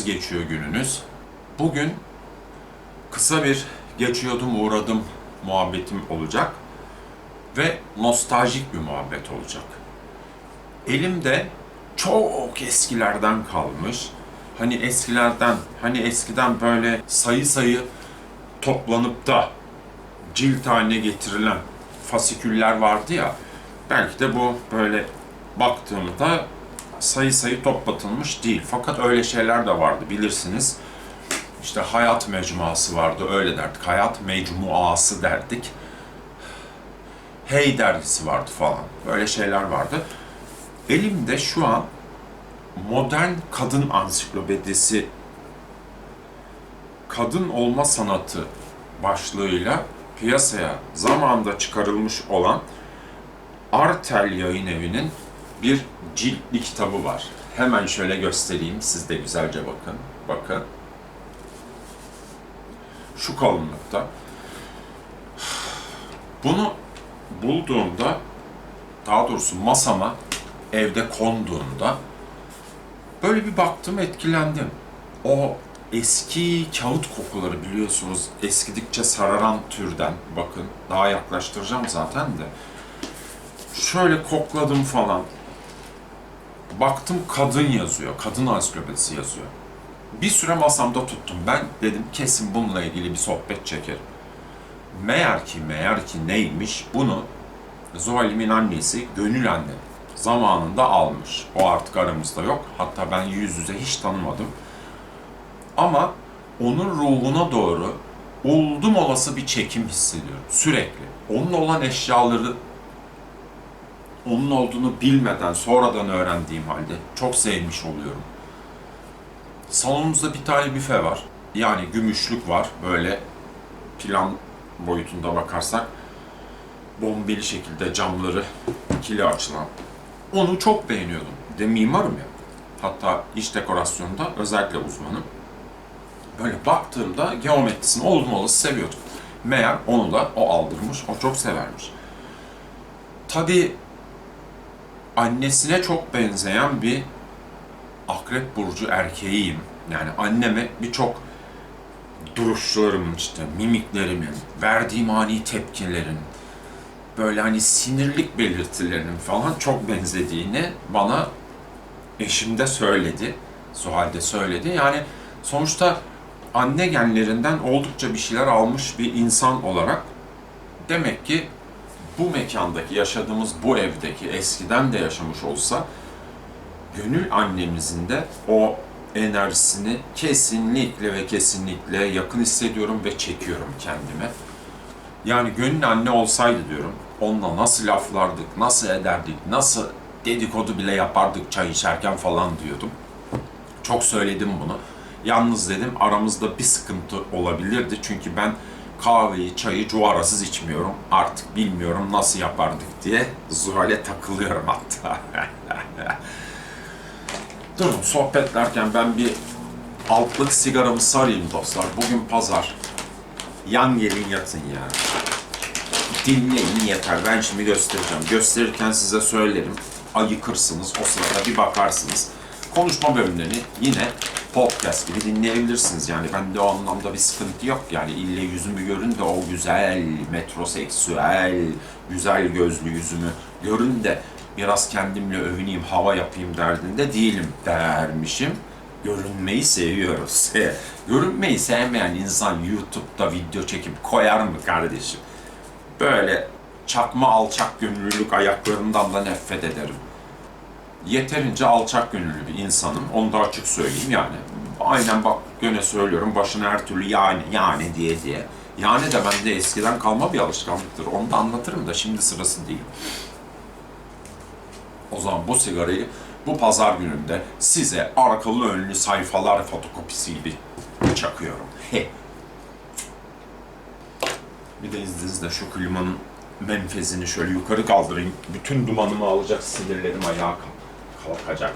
Nasıl geçiyor gününüz? Bugün kısa bir geçiyordum uğradım muhabbetim olacak ve nostaljik bir muhabbet olacak. Elimde çok eskilerden kalmış. Hani eskilerden, hani eskiden böyle sayı sayı toplanıp da cilt haline getirilen fasiküller vardı ya. Belki de bu böyle baktığımda sayı sayı toplatılmış değil. Fakat öyle şeyler de vardı bilirsiniz. İşte hayat mecmuası vardı öyle derdik. Hayat mecmuası derdik. Hey dergisi vardı falan. Böyle şeyler vardı. Elimde şu an modern kadın ansiklopedisi kadın olma sanatı başlığıyla piyasaya zamanında çıkarılmış olan Artel Yayın Evi'nin bir ciltli kitabı var. Hemen şöyle göstereyim. Siz de güzelce bakın. Bakın. Şu kalınlıkta. Bunu bulduğumda, daha doğrusu masama evde konduğunda böyle bir baktım etkilendim. O eski kağıt kokuları biliyorsunuz eskidikçe sararan türden. Bakın daha yaklaştıracağım zaten de. Şöyle kokladım falan. Baktım kadın yazıyor. Kadın ansiklopedisi yazıyor. Bir süre masamda tuttum. Ben dedim kesin bununla ilgili bir sohbet çekerim. Meğer ki meğer ki neymiş bunu Zuhal'imin annesi Gönül anne zamanında almış. O artık aramızda yok. Hatta ben yüz yüze hiç tanımadım. Ama onun ruhuna doğru oldum olası bir çekim hissediyorum sürekli. Onun olan eşyaları onun olduğunu bilmeden sonradan öğrendiğim halde çok sevmiş oluyorum. Salonumuzda bir tane büfe var. Yani gümüşlük var. Böyle plan boyutunda bakarsak bombeli şekilde camları ikili açılan. Onu çok beğeniyordum. De mimarım ya. Hatta iç dekorasyonda özellikle uzmanım. Böyle baktığımda geometrisini oldum olası seviyordum. Meğer onu da o aldırmış, o çok severmiş. Tabii annesine çok benzeyen bir akrep burcu erkeğiyim. Yani anneme birçok duruşlarımın işte mimiklerimin, verdiğim ani tepkilerin, böyle hani sinirlik belirtilerinin falan çok benzediğini bana eşim de söyledi. Suhal de söyledi. Yani sonuçta anne genlerinden oldukça bir şeyler almış bir insan olarak demek ki bu mekandaki yaşadığımız bu evdeki eskiden de yaşamış olsa gönül annemizin de o enerjisini kesinlikle ve kesinlikle yakın hissediyorum ve çekiyorum kendime. Yani gönül anne olsaydı diyorum, onunla nasıl laflardık, nasıl ederdik, nasıl dedikodu bile yapardık çay içerken falan diyordum. Çok söyledim bunu. Yalnız dedim aramızda bir sıkıntı olabilirdi çünkü ben kahveyi, çayı cuvarasız içmiyorum. Artık bilmiyorum nasıl yapardık diye Zuhal'e takılıyorum hatta. Durun sohbetlerken ben bir altlık sigaramı sarayım dostlar. Bugün pazar. Yan gelin yatın ya. Dinleyin yeter. Ben şimdi göstereceğim. Gösterirken size söylerim. Ayıkırsınız. O sırada bir bakarsınız. Konuşma bölümlerini yine podcast gibi dinleyebilirsiniz. Yani bende o anlamda bir sıkıntı yok. Yani ille yüzümü görün de o güzel, metroseksüel, güzel gözlü yüzümü görün de biraz kendimle övüneyim, hava yapayım derdinde değilim dermişim. Görünmeyi seviyoruz. Görünmeyi sevmeyen insan YouTube'da video çekip koyar mı kardeşim? Böyle çakma alçak gönüllülük ayaklarından da nefret ederim yeterince alçak gönüllü bir insanım. Onu da açık söyleyeyim yani. Aynen bak gene söylüyorum başına her türlü yani yani diye diye. Yani de bende eskiden kalma bir alışkanlıktır. Onu da anlatırım da şimdi sırası değil. O zaman bu sigarayı bu pazar gününde size arkalı önlü sayfalar fotokopisi gibi çakıyorum. He. Bir de izninizle şu klimanın menfezini şöyle yukarı kaldırayım. Bütün dumanımı alacak sinirlerim ayağa kalk kalkacak.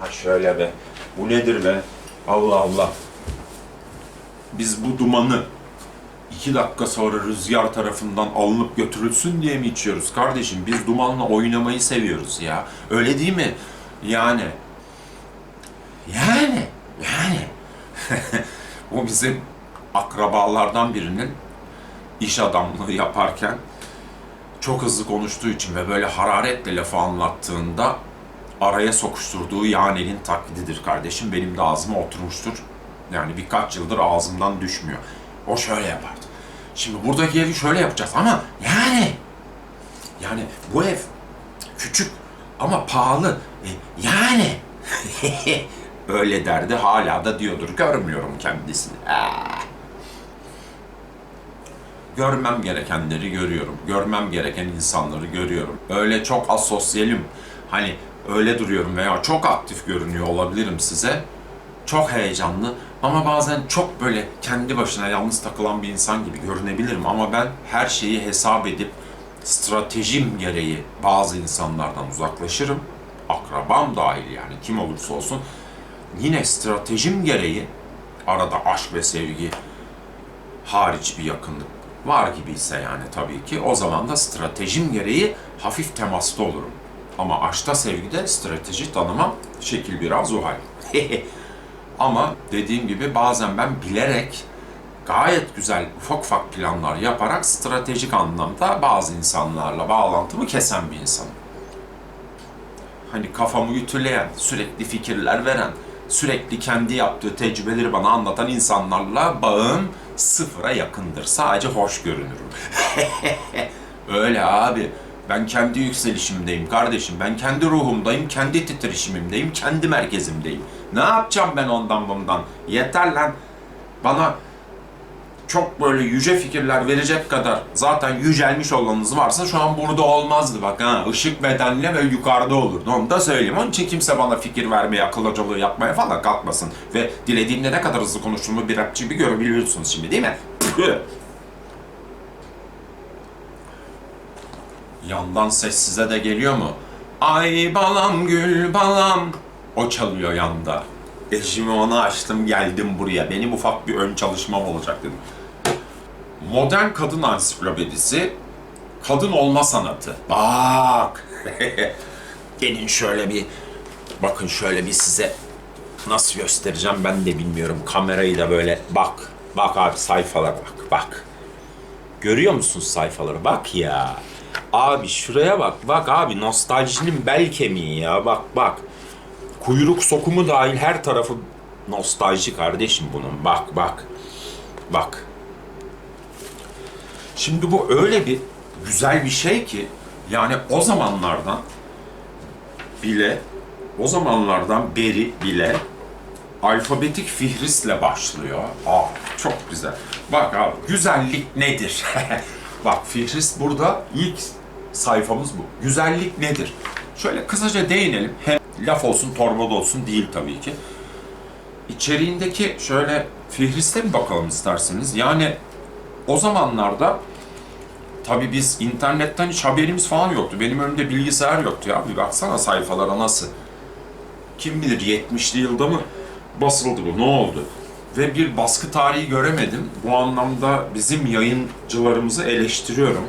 Ha şöyle be. Bu nedir be? Allah Allah. Biz bu dumanı iki dakika sonra rüzgar tarafından alınıp götürülsün diye mi içiyoruz kardeşim? Biz dumanla oynamayı seviyoruz ya. Öyle değil mi? Yani. Yani. Yani. o bizim akrabalardan birinin iş adamlığı yaparken çok hızlı konuştuğu için ve böyle hararetle lafı anlattığında araya sokuşturduğu yanenin taklididir kardeşim. Benim de ağzıma oturmuştur. Yani birkaç yıldır ağzımdan düşmüyor. O şöyle yapardı. Şimdi buradaki evi şöyle yapacağız ama yani yani bu ev küçük ama pahalı. E, yani öyle derdi hala da diyordur. Görmüyorum kendisini. Ah. Görmem gerekenleri görüyorum. Görmem gereken insanları görüyorum. Öyle çok asosyalim. Hani öyle duruyorum veya çok aktif görünüyor olabilirim size. Çok heyecanlı ama bazen çok böyle kendi başına yalnız takılan bir insan gibi görünebilirim ama ben her şeyi hesap edip stratejim gereği bazı insanlardan uzaklaşırım. Akrabam dahil yani kim olursa olsun. Yine stratejim gereği arada aşk ve sevgi hariç bir yakınlık var gibiyse yani tabii ki o zaman da stratejim gereği hafif temasta olurum. Ama aşkta sevgide strateji tanımam şekil biraz o hal. Ama dediğim gibi bazen ben bilerek gayet güzel ufak ufak planlar yaparak stratejik anlamda bazı insanlarla bağlantımı kesen bir insanım. Hani kafamı ütüleyen, sürekli fikirler veren, sürekli kendi yaptığı tecrübeleri bana anlatan insanlarla bağım sıfıra yakındır. Sadece hoş görünürüm. Öyle abi. Ben kendi yükselişimdeyim kardeşim. Ben kendi ruhumdayım, kendi titreşimimdeyim, kendi merkezimdeyim. Ne yapacağım ben ondan bundan? Yeter lan. Bana çok böyle yüce fikirler verecek kadar zaten yücelmiş olanınız varsa şu an burada olmazdı bak ha. Işık bedenle ve yukarıda olurdu. Onu da söyleyeyim. Onun için kimse bana fikir vermeye, akıl hocalığı yapmaya falan kalkmasın. Ve dilediğimde ne kadar hızlı konuştuğumu bir rapçi gibi görebiliyorsunuz şimdi değil mi? Yandan ses size de geliyor mu? Ay balam gül balam. O çalıyor yanda. Eşimi ona açtım geldim buraya. Benim ufak bir ön çalışmam olacak dedim. Modern kadın ansiklopedisi kadın olma sanatı. Bak. Gelin şöyle bir bakın şöyle bir size nasıl göstereceğim ben de bilmiyorum. Kamerayı da böyle bak. Bak abi sayfalara bak. Bak. Görüyor musun sayfaları? Bak ya. Abi şuraya bak. Bak abi nostaljinin bel kemiği ya. Bak bak. Kuyruk sokumu dahil her tarafı nostalji kardeşim bunun. Bak bak. Bak. Şimdi bu öyle bir güzel bir şey ki yani o zamanlardan bile o zamanlardan beri bile alfabetik fihristle başlıyor. Aa çok güzel. Bak abi güzellik nedir? Bak fihrist burada ilk sayfamız bu. Güzellik nedir? Şöyle kısaca değinelim. Hem laf olsun torbada olsun değil tabii ki. İçeriğindeki şöyle fihriste bir bakalım isterseniz. Yani o zamanlarda tabii biz internetten hiç haberimiz falan yoktu. Benim önümde bilgisayar yoktu ya. Bir baksana sayfalara nasıl. Kim bilir 70'li yılda mı basıldı bu, ne oldu? Ve bir baskı tarihi göremedim. Bu anlamda bizim yayıncılarımızı eleştiriyorum.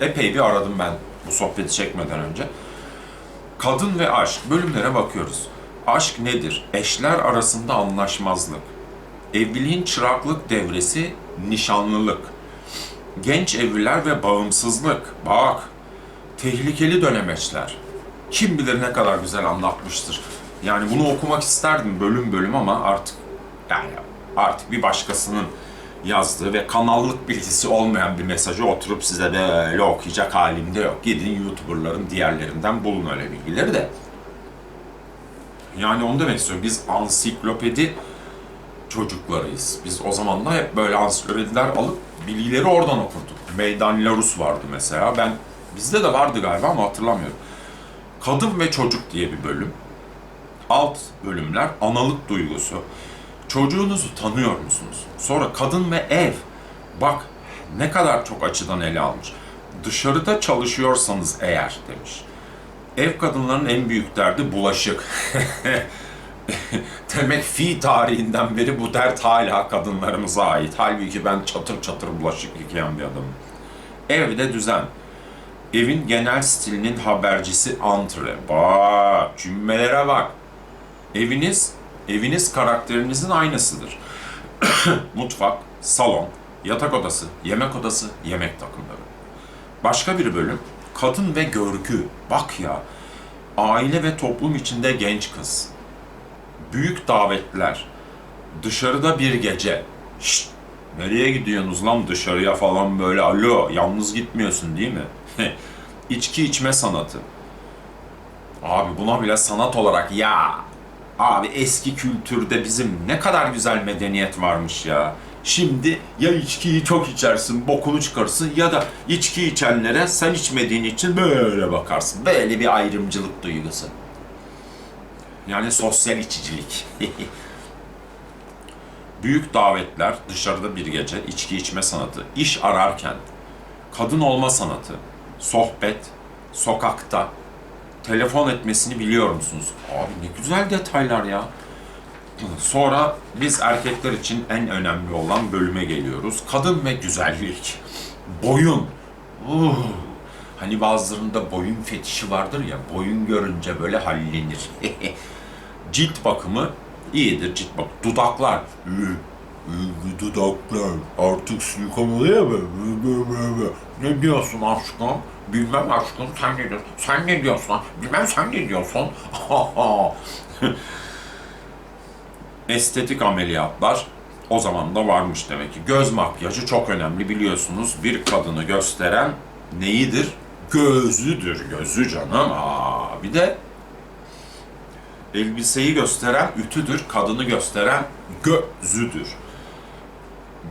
Epey bir aradım ben bu sohbeti çekmeden önce. Kadın ve aşk bölümlere bakıyoruz. Aşk nedir? Eşler arasında anlaşmazlık. Evliliğin çıraklık devresi nişanlılık. Genç evliler ve bağımsızlık. Bak, tehlikeli dönemeçler. Kim bilir ne kadar güzel anlatmıştır. Yani bunu okumak isterdim bölüm bölüm ama artık yani artık bir başkasının yazdığı ve kanallık bilgisi olmayan bir mesajı oturup size böyle okuyacak halimde yok. Gidin YouTuber'ların diğerlerinden bulun öyle bilgileri de. Yani onu demek istiyorum. Biz ansiklopedi çocuklarıyız. Biz o zamanlar hep böyle ansiklopediler alıp bilgileri oradan okurduk. Meydan Larus vardı mesela. Ben bizde de vardı galiba ama hatırlamıyorum. Kadın ve çocuk diye bir bölüm. Alt bölümler analık duygusu. Çocuğunuzu tanıyor musunuz? Sonra kadın ve ev. Bak ne kadar çok açıdan ele almış. Dışarıda çalışıyorsanız eğer demiş. Ev kadınların en büyük derdi bulaşık. Demek fi tarihinden beri bu dert hala kadınlarımıza ait. Halbuki ben çatır çatır bulaşık yıkayan bir adamım. Evde düzen. Evin genel stilinin habercisi antre. Bak cümlelere bak. Eviniz, eviniz karakterinizin aynısıdır. Mutfak, salon, yatak odası, yemek odası, yemek takımları. Başka bir bölüm, kadın ve görgü. Bak ya, aile ve toplum içinde genç kız. Büyük davetler, dışarıda bir gece. Şşt, nereye gidiyorsunuz lan dışarıya falan böyle alo, yalnız gitmiyorsun değil mi? İçki içme sanatı. Abi buna bile sanat olarak ya abi eski kültürde bizim ne kadar güzel medeniyet varmış ya. Şimdi ya içkiyi çok içersin, bokunu çıkarsın ya da içki içenlere sen içmediğin için böyle bakarsın. Böyle bir ayrımcılık duygusu. Yani sosyal içicilik. Büyük davetler, dışarıda bir gece, içki içme sanatı, iş ararken, kadın olma sanatı, sohbet, sokakta, telefon etmesini biliyor musunuz? Abi ne güzel detaylar ya. Sonra biz erkekler için en önemli olan bölüme geliyoruz. Kadın ve güzellik. Boyun. Uh. Hani bazılarında boyun fetişi vardır ya, boyun görünce böyle hallenir. cilt bakımı iyidir cilt bak. Dudaklar. Dudaklar artık silikon oluyor mu? Ne diyorsun aşkım? Bilmem aşkım sen ne diyorsun? Sen ne diyorsun? Bilmem sen ne diyorsun? Estetik ameliyatlar o zaman da varmış demek ki. Göz makyajı çok önemli biliyorsunuz. Bir kadını gösteren neyidir? Gözüdür, gözü canım. Aa, bir de elbiseyi gösteren ütüdür, kadını gösteren gözüdür.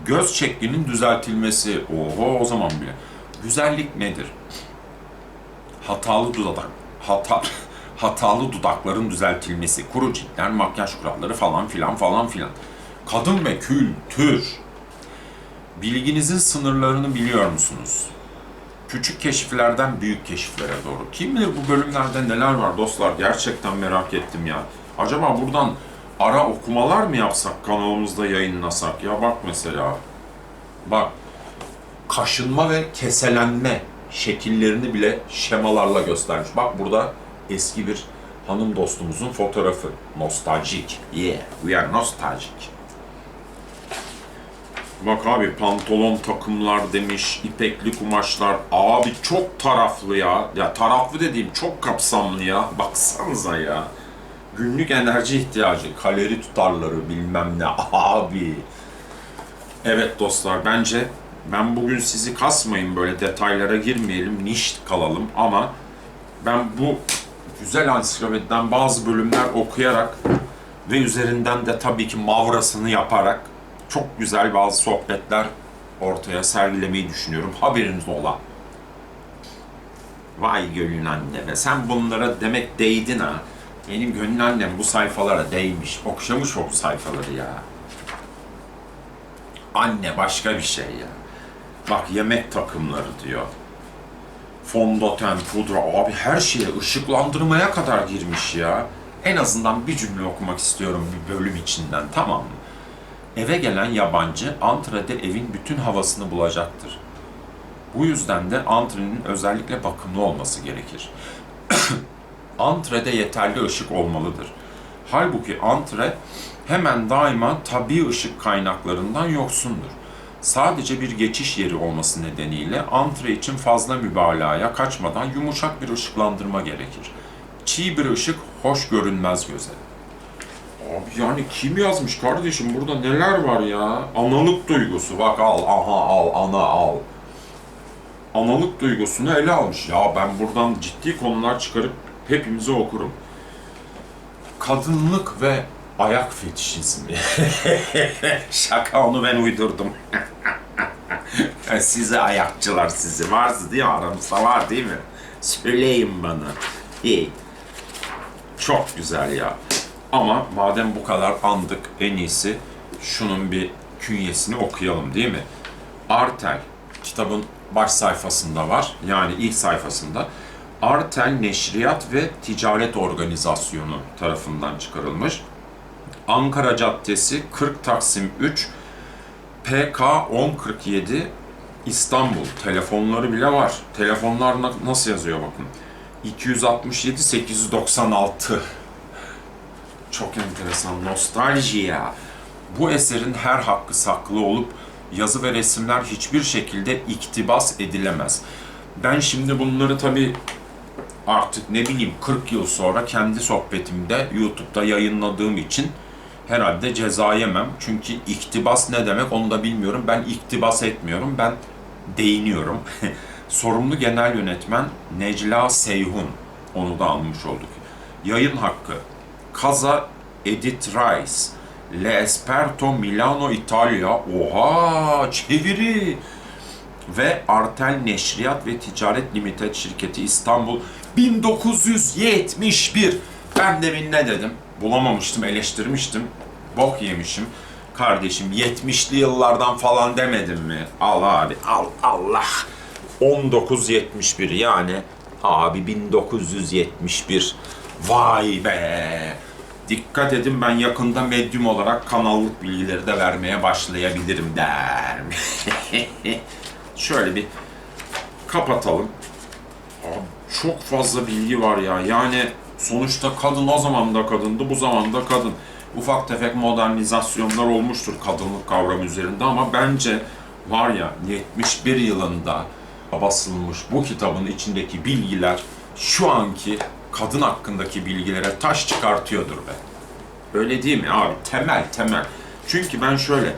Göz şeklinin düzeltilmesi, oho o zaman bile. Güzellik nedir? Hatalı dudak, hata, hatalı dudakların düzeltilmesi, kuru ciltler, makyaj kuralları falan filan falan filan. Kadın ve kültür. Bilginizin sınırlarını biliyor musunuz? Küçük keşiflerden büyük keşiflere doğru. Kim bilir bu bölümlerde neler var dostlar? Gerçekten merak ettim ya. Acaba buradan ara okumalar mı yapsak kanalımızda yayınlasak? Ya bak mesela. Bak. Kaşınma ve keselenme şekillerini bile şemalarla göstermiş. Bak burada eski bir hanım dostumuzun fotoğrafı. Nostaljik. Yeah, we are nostalgic. Bak abi pantolon takımlar demiş, ipekli kumaşlar. Abi çok taraflı ya. Ya taraflı dediğim çok kapsamlı ya. Baksanıza ya. Günlük enerji ihtiyacı, kalori tutarları bilmem ne. Abi. Evet dostlar bence ben bugün sizi kasmayın böyle detaylara girmeyelim, niş kalalım ama ben bu güzel ansiklopediden bazı bölümler okuyarak ve üzerinden de tabii ki mavrasını yaparak çok güzel bazı sohbetler ortaya sergilemeyi düşünüyorum. Haberiniz ola. Vay gönül anne be sen bunlara demek değdin ha. Benim gönül annem bu sayfalara değmiş. Okşamış o sayfaları ya. Anne başka bir şey ya. Bak yemek takımları diyor. Fondöten, pudra, abi her şeye ışıklandırmaya kadar girmiş ya. En azından bir cümle okumak istiyorum bir bölüm içinden tamam mı? Eve gelen yabancı antrede evin bütün havasını bulacaktır. Bu yüzden de antrenin özellikle bakımlı olması gerekir. Antrede yeterli ışık olmalıdır. Halbuki antre hemen daima tabi ışık kaynaklarından yoksundur. Sadece bir geçiş yeri olması nedeniyle antre için fazla mübalağaya kaçmadan yumuşak bir ışıklandırma gerekir. Çiğ bir ışık hoş görünmez göze. Abi yani kim yazmış kardeşim burada neler var ya? Analık duygusu bak al aha al ana al. Analık duygusunu ele almış. Ya ben buradan ciddi konular çıkarıp hepimize okurum. Kadınlık ve ayak fetişizmi. Şaka onu ben uydurdum. size ayakçılar sizi değil mi? Aramızda var değil mi? Söyleyin bana. İyi. Çok güzel ya. Ama madem bu kadar andık en iyisi şunun bir künyesini okuyalım değil mi? Artel kitabın baş sayfasında var. Yani ilk sayfasında. Artel Neşriyat ve Ticaret Organizasyonu tarafından çıkarılmış. Ankara Caddesi 40 Taksim 3 PK 1047 İstanbul. Telefonları bile var. Telefonlar na- nasıl yazıyor bakın. 267 896. Çok enteresan. Nostalji ya. Bu eserin her hakkı saklı olup yazı ve resimler hiçbir şekilde iktibas edilemez. Ben şimdi bunları tabii artık ne bileyim 40 yıl sonra kendi sohbetimde YouTube'da yayınladığım için herhalde ceza yemem. Çünkü iktibas ne demek onu da bilmiyorum. Ben iktibas etmiyorum. Ben değiniyorum. Sorumlu genel yönetmen Necla Seyhun. Onu da almış olduk. Yayın hakkı. Kaza Edith Rice. Le Esperto Milano İtalya. Oha çeviri ve Artel Neşriyat ve Ticaret Limited şirketi İstanbul 1971. Ben demin ne dedim? Bulamamıştım, eleştirmiştim. Bok yemişim. Kardeşim 70'li yıllardan falan demedim mi? Al abi, al Allah. 1971 yani abi 1971. Vay be. Dikkat edin ben yakında medyum olarak kanallık bilgileri de vermeye başlayabilirim der. Şöyle bir kapatalım. Abi çok fazla bilgi var ya. Yani sonuçta kadın o zaman da kadındı, bu zaman da kadın. Ufak tefek modernizasyonlar olmuştur kadınlık kavramı üzerinde ama bence var ya 71 yılında basılmış bu kitabın içindeki bilgiler şu anki kadın hakkındaki bilgilere taş çıkartıyordur be. Öyle değil mi abi? Temel, temel. Çünkü ben şöyle,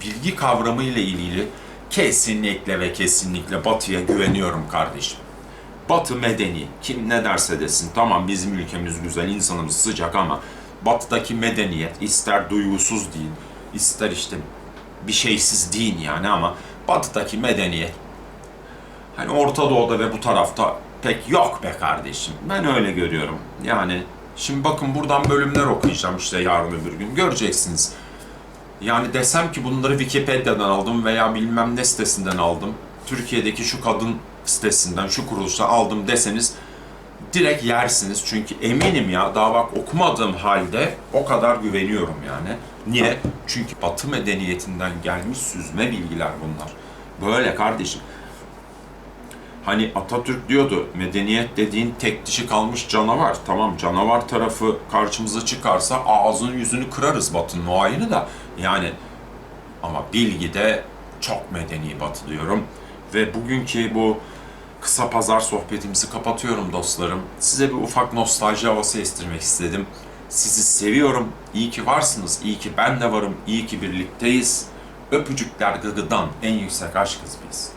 bilgi kavramı ile ilgili kesinlikle ve kesinlikle Batı'ya güveniyorum kardeşim. Batı medeni. Kim ne derse desin. Tamam bizim ülkemiz güzel, insanımız sıcak ama Batı'daki medeniyet ister duygusuz deyin, ister işte bir şeysiz deyin yani ama Batı'daki medeniyet hani Orta Doğu'da ve bu tarafta pek yok be kardeşim. Ben öyle görüyorum. Yani şimdi bakın buradan bölümler okuyacağım işte yarın öbür gün. Göreceksiniz. Yani desem ki bunları Wikipedia'dan aldım veya bilmem ne sitesinden aldım. Türkiye'deki şu kadın sitesinden, şu kuruluştan aldım deseniz direkt yersiniz. Çünkü eminim ya daha bak okumadığım halde o kadar güveniyorum yani. Niye? Çünkü Batı medeniyetinden gelmiş süzme bilgiler bunlar. Böyle kardeşim. Hani Atatürk diyordu medeniyet dediğin tek dişi kalmış canavar. Tamam canavar tarafı karşımıza çıkarsa ağzını yüzünü kırarız Batı'nın o ayrı da. Yani ama bilgide çok medeni Batı diyorum. Ve bugünkü bu kısa pazar sohbetimizi kapatıyorum dostlarım. Size bir ufak nostalji havası estirmek istedim. Sizi seviyorum. İyi ki varsınız. İyi ki ben de varım. İyi ki birlikteyiz. Öpücükler gıgıdan en yüksek aşkız biz.